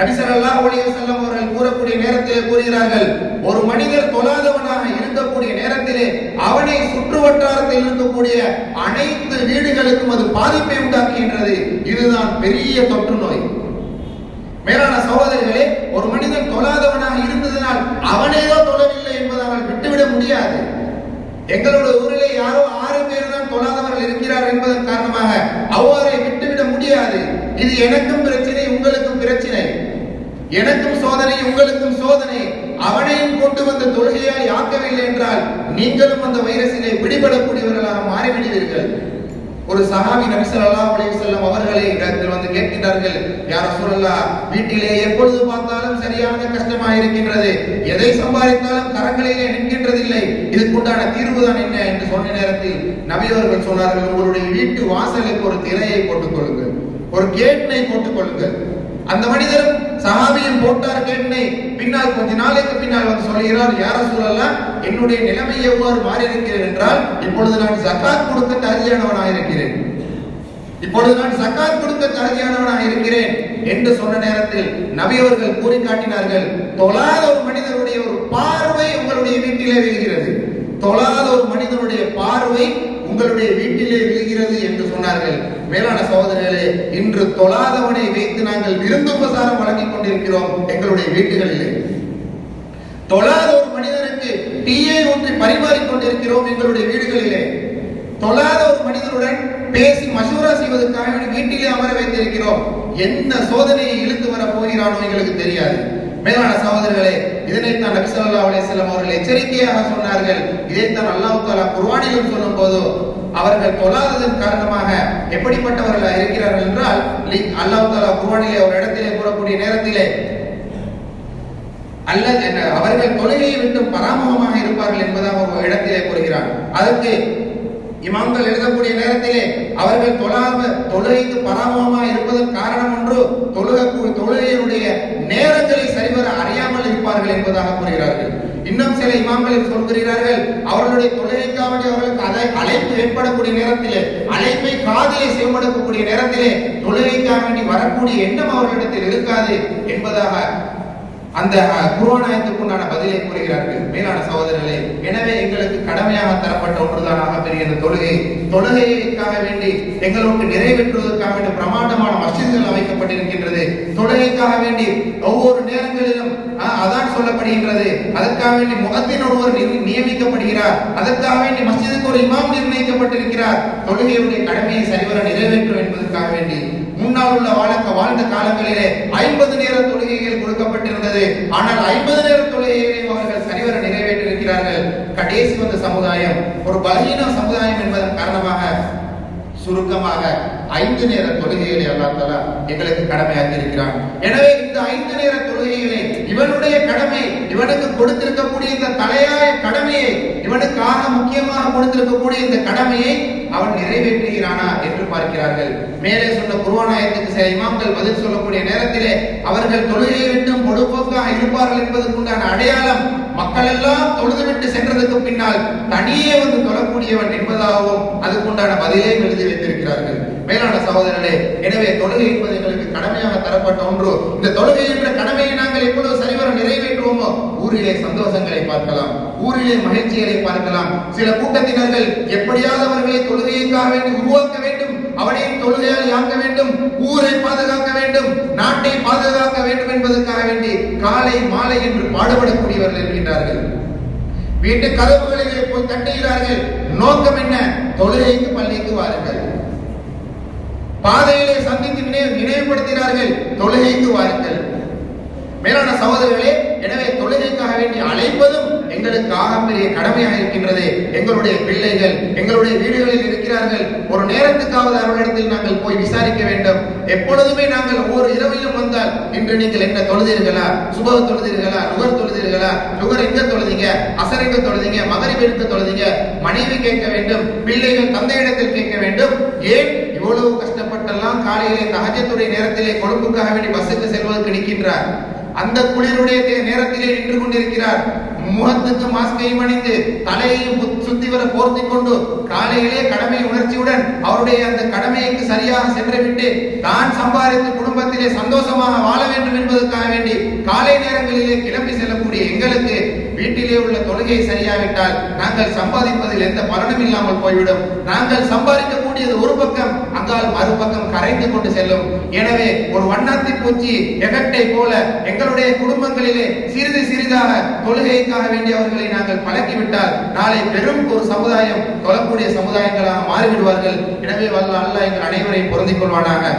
நபிசல்லாஹ் அலைஹி செல்லும் அவர்கள் கூறக்கூடிய நேரத்திலே கூறுகிறார்கள் ஒரு மனிதர் தொழாதவனாக இருக்கக்கூடிய நேரத்திலே அவனை சுற்று வட்டாரத்தில் இருக்கக்கூடிய அனைத்து வீடுகளுக்கும் அது பாதிப்பை உண்டாக்குகின்றது. இதுதான் பெரிய தொற்று நோய். மேலான சகோதரர்களே ஒரு மனிதன் தொழாதவனாக இருந்ததனால் அவனேதோ தொழவில்லை என்பதால் விட்டுவிட முடியாது. எங்களுடைய ஊரிலே யாரோ ஆறு பேர் தான் தொழாதவர்கள் இருக்கிறார் என்பதன் காரணமாக அவ்வாறே விட்டுவிட முடியாது. இது எனக்கும் பிரச்சனை உங்களுக்கும் பிரச்சனை. எனக்கும் சோதனை உங்களுக்கும் சோதனை. அவனையும் கொண்டு வந்த தொழுகையால் ஆக்கவில்லை என்றால் நீங்களும் அந்த வைரஸிலே விடுபடக்கூடியவர்களாக மாறிவிடுவீர்கள். ஒரு சஹாபி நபி ஸல்லல்லாஹு அலைஹி செல்லம் அவர்களை இடத்தில் வந்து கேட்கின்றார்கள் யார் ரசூலல்லாஹ் வீட்டிலே எப்பொழுது பார்த்தாலும் சரியான கஷ்டமாக இருக்கின்றது. எதை சம்பாதித்தாலும் கரங்களிலே நிற்கின்றதில்லை. இதுக்குண்டான தீர்வுதான் என்ன? என்று சொன்ன நேரத்தில் நபியவர்கள் சொன்னார்கள் உங்களுடைய வீட்டு வாசலுக்கு ஒரு திரையை போட்டுக் கொள்ளுங்கள். ஒரு கேட்டினை போட்டுக் கொள்ளுங்கள். அந்த மனிதரும் சஹாபியும் போட்டார் கேட்டனை. பின்னால் கொஞ்ச நாளைக்கு பின்னால் அவர் சொல்கிறார் யார சூழலாம் என்னுடைய நிலைமை எவ்வாறு மாறி இருக்கிறேன் என்றால் இப்பொழுது நான் சக்காத் கொடுக்க தகுதியானவனாக இருக்கிறேன் இப்பொழுது நான் சக்காத் கொடுக்க தகுதியானவனாக இருக்கிறேன் என்று சொன்ன நேரத்தில் நபி அவர்கள் கூறி காட்டினார்கள் தொழாத ஒரு மனிதனுடைய ஒரு பார்வை உங்களுடைய வீட்டிலே விழுகிறது. தொழாத ஒரு மனிதனுடைய பார்வை உங்களுடைய வீட்டிலே விழுகிறது என்று சொன்னார்கள். மேலான சகோதரர்களே இன்று தொழாதவனை வைத்து நாங்கள் விருந்தோபசாரம் வழங்கிக் கொண்டிருக்கிறோம் எங்களுடைய வீட்டுகளிலே. தொழாத ஒரு மனிதனுக்கு டீயை ஊற்றி பரிமாறிக் கொண்டிருக்கிறோம் எங்களுடைய வீடுகளிலே. தொழாத ஒரு மனிதனுடன் பேசி மசூரா செய்வதற்காக வீட்டிலே அமர வைத்திருக்கிறோம். என்ன சோதனையை இழுத்து வர போகிறானோ எங்களுக்கு தெரியாது. மேலான சகோதரர்களே இதனைத்தான் நபி ஸல்லல்லாஹு அலைஹி அவர்கள் எச்சரிக்கையாக சொன்னார்கள். இதைத்தான் அல்லாஹ் தாலா குர்ஆனிலும் சொல்லும் போதோ அவர்கள் தொழாததன் காரணமாக எப்படிப்பட்டவர்கள் இருக்கிறார்கள் என்றால் அல்லாஹ் தாலா குர்ஆனிலே ஒரு இடத்திலே கூறக்கூடிய நேரத்திலே அல்லது அவர்கள் தொழுகையை விட்டு பராமுகமாக இருப்பார்கள் என்பதாக ஒரு இடத்திலே கூறுகிறார். அதற்கு இமாம்கள் எழுதக்கூடிய நேரத்திலே அவர்கள் தொழாம தொழுகைக்கு பராமுகமாக இருப்பதன் காரணம் ஒன்று தொழுக தொழுகையினுடைய நேரங்களை சரிவர அறி என்பதாக கூறுகிறார்கள். இன்னும் சில இமாம்கள் சொல்கிறார்கள் அவர்களுடைய தொழுகைக்காவடி அவர்களுக்கு அதை அழைப்பு ஏற்படக்கூடிய நேரத்திலே அழைப்பை காதலை செவிமடுக்கக்கூடிய நேரத்திலே தொழுகைக்காக வேண்டி வரக்கூடிய எண்ணம் அவர்களிடத்தில் இருக்காது என்பதாக அந்த குருவானாயத்துக்கு உண்டான பதிலை கூறுகிறார்கள். மேலான சகோதரர்களே எனவே எங்களுக்கு கடமையாக தரப்பட்ட ஒன்றுதானாக பெரிய இந்த தொழுகை தொழுகைக்காக வேண்டி எங்களுக்கு நிறைவேற்றுவதற்காக வேண்டி பிரமாண்டமான மஸ்ஜித்கள் அமைக்கப்பட்டிருக்கின்றது. தொழுகைக்காக வேண்டி ஒவ்வொரு நேரங்களிலும் அதான் சொல்லப்படுகின்றது. அதற்காக வேண்டி முகத்தின் ஒருவர் நியமிக்கப்படுகிறார். அதற்காக வேண்டி மசிதுக்கு ஒரு இமாம் நிர்ணயிக்கப்பட்டிருக்கிறார். தொழுகையுடைய கடமையை சரிவர நிறைவேற்றும் என்பதற்காக வேண்டி முன்னால் உள்ள வாழ்க்க வாழ்ந்த காலங்களிலே ஐம்பது நேர தொழுகைகள் கொடுக்கப்பட்டிருந்தது. ஆனால் ஐம்பது நேர தொழுகைகளையும் அவர்கள் சரிவர நிறைவேற்றிருக்கிறார்கள் கடைசி வந்த சமுதாயம் ஒரு பலகீன சமுதாயம் என்பதன் காரணமாக சுருக்கமாக ஐந்து நேர தொழுகைகளை அல்லாஹ் எங்களுக்கு கடமையாக இருக்கிறான் எனவே இந்த ஐந்து நேர தொழுகைகளை இவனுடைய கடமை இவனுக்கு கொடுத்திருக்கக்கூடிய இந்த தலையாய கடமையை இவனுக்காக முக்கியமாக கொடுத்திருக்கக்கூடிய இந்த கடமையை அவன் நிறைவேற்றுகிறானா என்று பார்க்கிறார்கள். மேலே சொன்ன குருவானாயத்துக்கு சில இமாம்கள் பதில் சொல்லக்கூடிய நேரத்திலே அவர்கள் தொழுகையை விட்டும் பொடுப்போக்காக இருப்பார்கள் என்பதற்குண்டான அடையாளம் மக்கள் எல்லாம் தொழுதுவிட்டு சென்றதுக்கு பின்னால் தனியே வந்து தொழக்கூடியவன் என்பதாகவும் அதுக்குண்டான பதிலையும் எழுதி வைத்திருக்கிறார்கள். மேலான சகோதரர்களே எனவே தொழுகை என்பது எங்களுக்கு கடமையாக தரப்பட்ட ஒன்று. இந்த தொழுகை என்ற கடமையை நாங்கள் எப்பொழுது சரிவர ஊரிலே சந்தோஷங்களை பார்க்கலாம் ஊரிலே மகிழ்ச்சிகளை பார்க்கலாம். சில கூட்டத்தினர்கள் எப்படியாவது அவர்களை தொழுகைக்காக வேண்டி உருவாக்க வேண்டும். அவனையும் தொழுகையால் யாக்க வேண்டும் ஊரை பாதுகாக்க வேண்டும் நாட்டை பாதுகாக்க வேண்டும் என்பதற்காக வேண்டி காலை மாலை என்று பாடுபடக்கூடியவர்கள் இருக்கின்றார்கள். வீட்டு கதவுகளிலே போய் தட்டுகிறார்கள். நோக்கம் என்ன? தொழுகைக்கு பள்ளிக்கு வாருங்கள். பாதையிலே சந்தித்து நினைவு தொழுகைக்கு வாருங்கள். மேலான சகோதரர்களே வேண்டி அழைப்பதும் எங்களுக்கு ஆகப்பெரிய கடமையாக இருக்கின்றது. எங்களுடைய பிள்ளைகள் எங்களுடைய வீடுகளில் இருக்கிறார்கள். ஒரு நேரத்துக்காவது அவர்களிடத்தில் நாங்கள் போய் விசாரிக்க வேண்டும். எப்பொழுதுமே நாங்கள் ஒவ்வொரு இரவிலும் வந்தால் இன்று நீங்கள் என்ன தொழுதீர்களா? சுப தொழுதீர்களா? நுகர் தொழுதீர்களா? நுகர் எங்க தொழுதீங்க? அசர் எங்க தொழுதீங்க? மகரிப் எங்க தொழுதீங்க? மனைவி கேட்க வேண்டும் பிள்ளைகள் தந்தையிடத்தில் கேட்க வேண்டும். ஏன் இவ்வளவு கஷ்டப்பட்டெல்லாம் காலையிலே தகஜத்துடைய நேரத்திலே கொழும்புக்காக வேண்டி பஸ்ஸுக்கு செல்வதற்கு நிற்கின்றார்? அந்த குளிருடைய தே- நேரத்திலே நின்று கொண்டிருக்கிறார். முகத்துக்கு மாஸ்கையும் அணிந்து தலையையும் புத்- சுத்தி வர போர்த்தி கொண்டு காலையிலே கடமை உணர்ச்சியுடன் அவருடைய அந்த கடமைக்கு சரியாக சென்றுவிட்டு தான் சம்பாதித்து குடும்பத்திலே சந்தோஷமாக வாழ வேண்டும் என்பதற்காக வேண்டி காலை நேரங்களிலே கிளம்பி செல்லக்கூடிய எங்களுக்கு வீட்டிலே உள்ள தொழுகை சரியாவிட்டால் நாங்கள் சம்பாதிப்பதில் எந்த பலனும் இல்லாமல் போய்விடும். நாங்கள் சம்பாதிக்கக்கூடியது ஒரு பக்கம் அங்கால் மறுபக்கம் கரைந்து கொண்டு செல்லும். எனவே ஒரு வண்ணாத்தி பூச்சி எஃபெக்டை போல எங்களுடைய குடும்பங்களிலே சிறிது சிறிதாக தொழுகைக்காக வேண்டியவர்களை நாங்கள் பழக்கிவிட்டால் நாளை பெரும் ஒரு சமுதாயம் தொழக்கூடிய சமுதாயங்களாக மாறிவிடுவார்கள். எனவே வல்ல அல்ல எங்கள் அனைவரையும் பொருந்திக் கொள்வானாக.